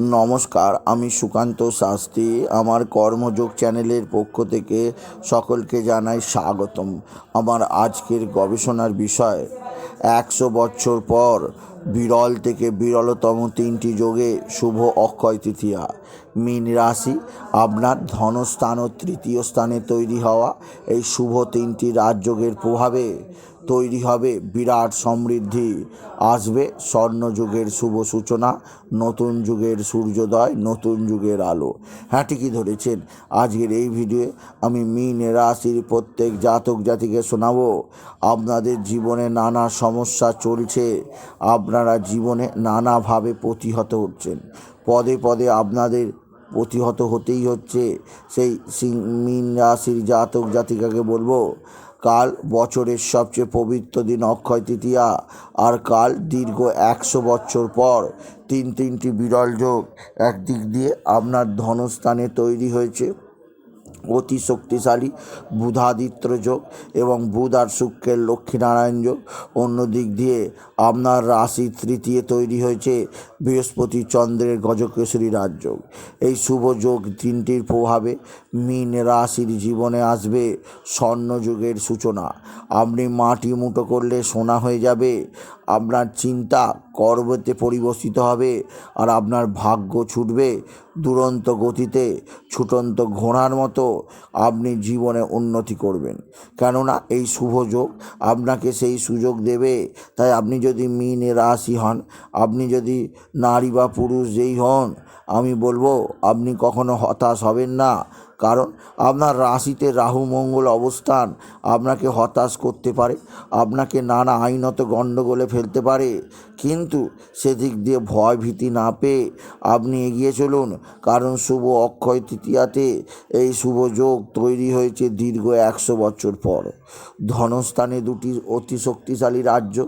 নমস্কার, আমি সুকান্ত শাস্ত্রী। আমার কর্মযোগ চ্যানেলের পক্ষ থেকে সকলকে জানাই স্বাগতম। আমার আজকের গবেষণার বিষয়, একশো বছর পর বিরল থেকে বিরলতম তিনটি যোগে শুভ অক্ষয় তৃতীয়া। মীন রাশি, আপনার ধনস্থান ও তৃতীয় স্থানে তৈরি হওয়া এই শুভ তিনটি রাজযোগের প্রভাবে তৈরি হবে বিরাট সমৃদ্ধি। আসবে স্বর্ণযুগের শুভ সূচনা, নতুন যুগের সূর্যোদয়, নতুন যুগের আলো। হ্যাঁ ঠিকই ধরেছেন, আজকের এই ভিডিও আমি মিন রাশির প্রত্যেক জাতক জাতিকে শোনাবো। আপনাদের জীবনে নানা সমস্যা চলছে। আপনারা জীবনে নানাভাবে প্রতিহত হচ্ছেন। পদে পদে আপনাদের প্রতিহত হতেই হচ্ছে। সেই মিন রাশির জাতক জাতিকাকে বলব কাল বছরের সবচেয়ে পবিত্র দিন অক্ষয় তৃতীয়া, আর কাল দীর্ঘ একশো বছর পর তিন তিনটি বিরল যোগ। একদিক দিয়ে আপনার ধনস্থানে তৈরি হয়েছে অতি শক্তিশালী বুধাদিত্য যোগ এবং বুধ আর শুক্রের লক্ষ্মীনারায়ণ যোগ। অন্য দিক দিয়ে আপনার রাশি তৃতীয় তৈরি হয়েছে বৃহস্পতি চন্দ্রের গজকেশরী রাজযোগ এই শুভ যোগ তিনটির প্রভাবে মীন রাশির জীবনে আসবে স্বর্ণযুগের সূচনা। আপনি মাটি মুটো করলে সোনা হয়ে যাবে। আপনার চিন্তা কর্মতে পরিবর্তিত হবে আর আপনার ভাগ্য ছুটবে দুরন্ত গতিতে, ছুটন্ত ঘোড়ার মতো আপনি জীবনে উন্নতি করবেন। কেননা এই শুভ যোগ আপনাকে সেই সুযোগ দেবে। তাই আপনি যদি মীনে রাশি হন, আপনি যদি নারী বা পুরুষ যেই হন, আমি বলব আপনি কখনো হতাশ হবেন না। কারণ আপনার রাশিতে রাহু মঙ্গল অবস্থান আপনাকে হতাশ করতে পারে, আপনাকে নানা আইনত গণ্ডগোলে ফেলতে পারে। কিন্তু সেদিক দিয়ে ভয় ভীতি না পেয়ে আপনি এগিয়ে চলুন, কারণ শুভ অক্ষয় তৃতীয়াতে এই শুভ যোগ তৈরি হয়েছে দীর্ঘ একশো বছর পর। ধনস্থানে দুটি অতি শক্তিশালী রাজ্য,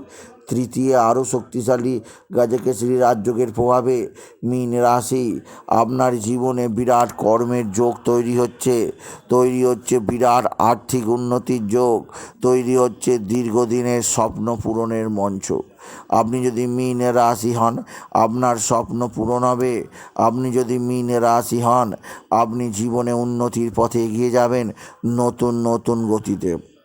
তৃতীয় আরও শক্তিশালী গাজকেশরী রাজযোগের প্রভাবে মীন রাশি। আপনার জীবনে বিরাট কর্মের যোগ তৈরি হচ্ছে। তৈরি হচ্ছে বিরাট আর্থিক উন্নতির যোগ। তৈরি হচ্ছে দীর্ঘদিনের স্বপ্ন পূরণের মঞ্চ। আপনি যদি মীন রাশি হন, আপনার স্বপ্ন পূরণ হবে। আপনি যদি মীন রাশি হন, আপনি জীবনে উন্নতির পথে এগিয়ে যাবেন নতুন নতুন গতিতে।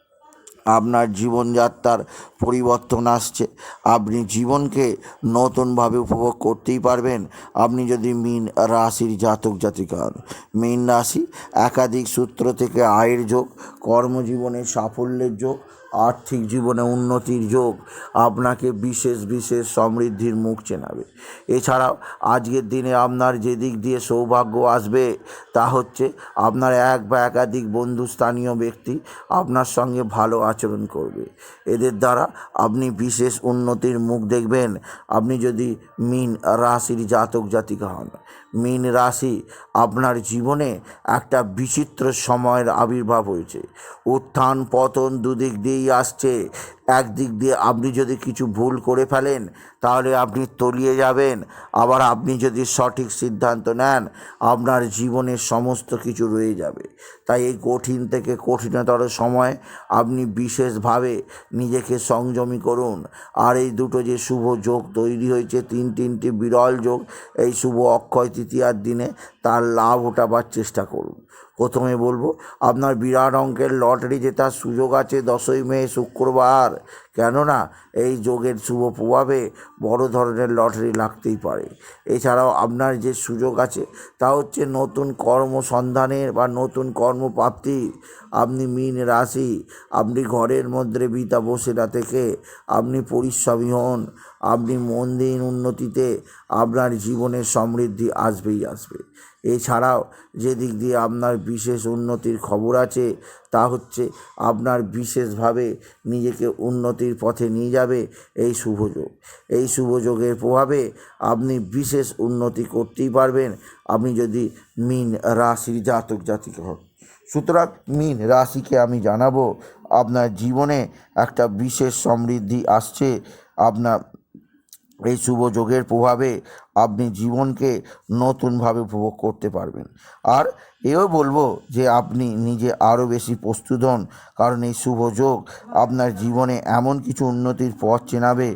আপনার জীবনযাত্রার পরিবর্তন আসছে। আপনি জীবনকে নতুনভাবে উপভোগ করতেই পারবেন। আপনি যদি মিন রাশির জাতক জাতিকা হন মীন রাশি একাধিক সূত্র থেকে আয়ের যোগ, কর্মজীবনের সাফল্যের যোগ আর্থিক জীবনে উন্নতির যোগ আপনাকে বিশেষ বিশেষ সমৃদ্ধির মুখ চেনাবে। এছাড়াও আজকের দিনে আপনার যে দিক দিয়ে সৌভাগ্য আসবে তা হচ্ছে আপনার এক বা একাধিক বন্ধু স্থানীয় ব্যক্তি আপনার সঙ্গে ভালো আচরণ করবে। এদের দ্বারা আপনি বিশেষ উন্নতির মুখ দেখবেন। আপনি যদি মিন রাশির জাতক জাতিকা হন মীন রাশি আপনার জীবনে একটা বিচিত্র সময়ের আবির্ভাব হয়েছে। উত্থান পতন দুদিক দিয়েই আসছে। একদিক দিয়ে আপনি যদি কিছু ভুল করে ফেলেন, তাহলে আপনি তলিয়ে যাবেন। আবার আপনি যদি সঠিক সিদ্ধান্ত নেন, আপনার জীবনের সমস্ত কিছু রয়ে যাবে। তাই এই কঠিন থেকে কঠিনতর সময় আপনি বিশেষভাবে নিজেকে সংযমী করুন। আর এই দুটো যে শুভ যোগ তৈরি হয়েছে, তিন তিনটি বিরল যোগ, এই শুভ অক্ষয় তৃতীয়ার দিনে তার লাভ ওঠাবার চেষ্টা করুন। প্রথমে বলব, আপনার বিরাট অঙ্কের লটারি জেতার সুযোগ আছে দশই মে, শুক্রবার। কেননা, এই যোগের শুভ প্রভাবে বড় ধরনের লটারি লাগতেই পারে। এছাড়াও আপনার যে সুযোগ আছে, তা হচ্ছে নতুন কর্মসন্ধানের বা নতুন কর্মপ্রাপ্তি আপনি মিন রাশি, আপনি ঘরের মধ্যে বিতা বসে না থেকে আপনি পরিশ্রমী হন। আপনি মন দিন উন্নতিতে, আপনার জীবনের সমৃদ্ধি আসবেই আসবে। এছাড়াও যে দিক দিয়ে আপনার বিশেষ উন্নতির খবর আছে, তা হচ্ছে আপনার বিশেষভাবে নিজেকে উন্নতির পথে নিয়ে যাবে এই শুভযোগ এই শুভযোগের প্রভাবে আপনি বিশেষ উন্নতি করতেই পারবেন। আপনি যদি মিন রাশির জাতক জাতিক হন। সুতরাং মিন রাশিকে আমি জানাব, আপনার জীবনে একটা বিশেষ সমৃদ্ধি আসছে, আপনার এই শুভ যোগের প্রভাবে আপনি জীবনকে নতুনভাবে উপভোগ করতে পারবেন। আর এও বলব যে আপনি নিজে আরও বেশি প্রস্তুত হন, কারণ এই শুভ যোগ আপনার জীবনে এমন কিছু উন্নতির পথ চেনাবে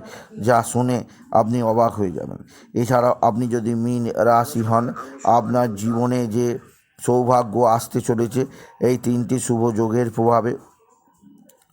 যা শুনে আপনি অবাক হয়ে যাবেন। এছাড়াও আপনি যদি মীন রাশি হন, আপনার জীবনে যে সৌভাগ্য আসতে চলেছে, এই তিনটি শুভ যোগের প্রভাবে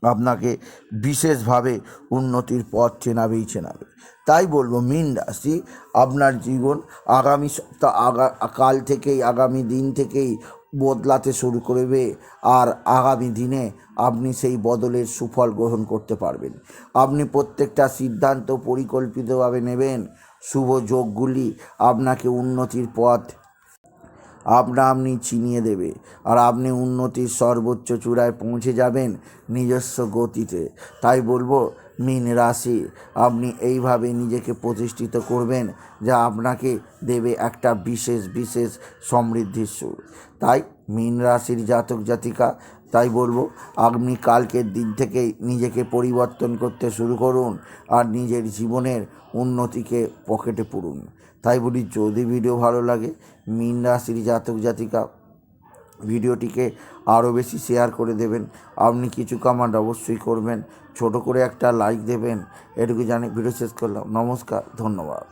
আপনাকে বিশেষভাবে উন্নতির পথ চেনাবেই চেনাবে। তাই বলব, মীন রাশি, আপনার জীবন আগামী সপ্তাহ, আগা, কাল থেকেই, আগামী দিন থেকেই বদলাতে শুরু করবে আর আগামী দিনে আপনি সেই বদলের সুফল গ্রহণ করতে পারবেন। আপনি প্রত্যেকটা সিদ্ধান্ত পরিকল্পিতভাবে নেবেন। শুভ যোগগুলি আপনাকে উন্নতির পথ আপনা আপনি চিনিয়ে দেবে। আর আপনি উন্নতির সর্বোচ্চ চূড়ায় পৌঁছে যাবেন নিজস্ব গতিতে। তাই বলব, মীন রাশি, আপনি এইভাবে নিজেকে প্রতিষ্ঠিত করবেন যা আপনাকে দেবে একটা বিশেষ বিশেষ সমৃদ্ধির সুর। তাই মিন রাশির জাতক জাতিকা তাই বলব আপনি কালকের দিন থেকেই নিজেকে পরিবর্তন করতে শুরু করুন আর নিজের জীবনের উন্নতিকে পকেটে পুরুন। তাই বলি, যদি ভিডিও ভালো লাগে, মীন রাশির জাতক জাতিকা, ভিডিওটিকে আরও বেশি শেয়ার করে দেবেন। আপনি কিছু কমান্ড অবশ্যই করবেন, ছোট করে একটা লাইক দেবেন। এটুকু জানি, ভিডিও শেষ করলাম। নমস্কার, ধন্যবাদ।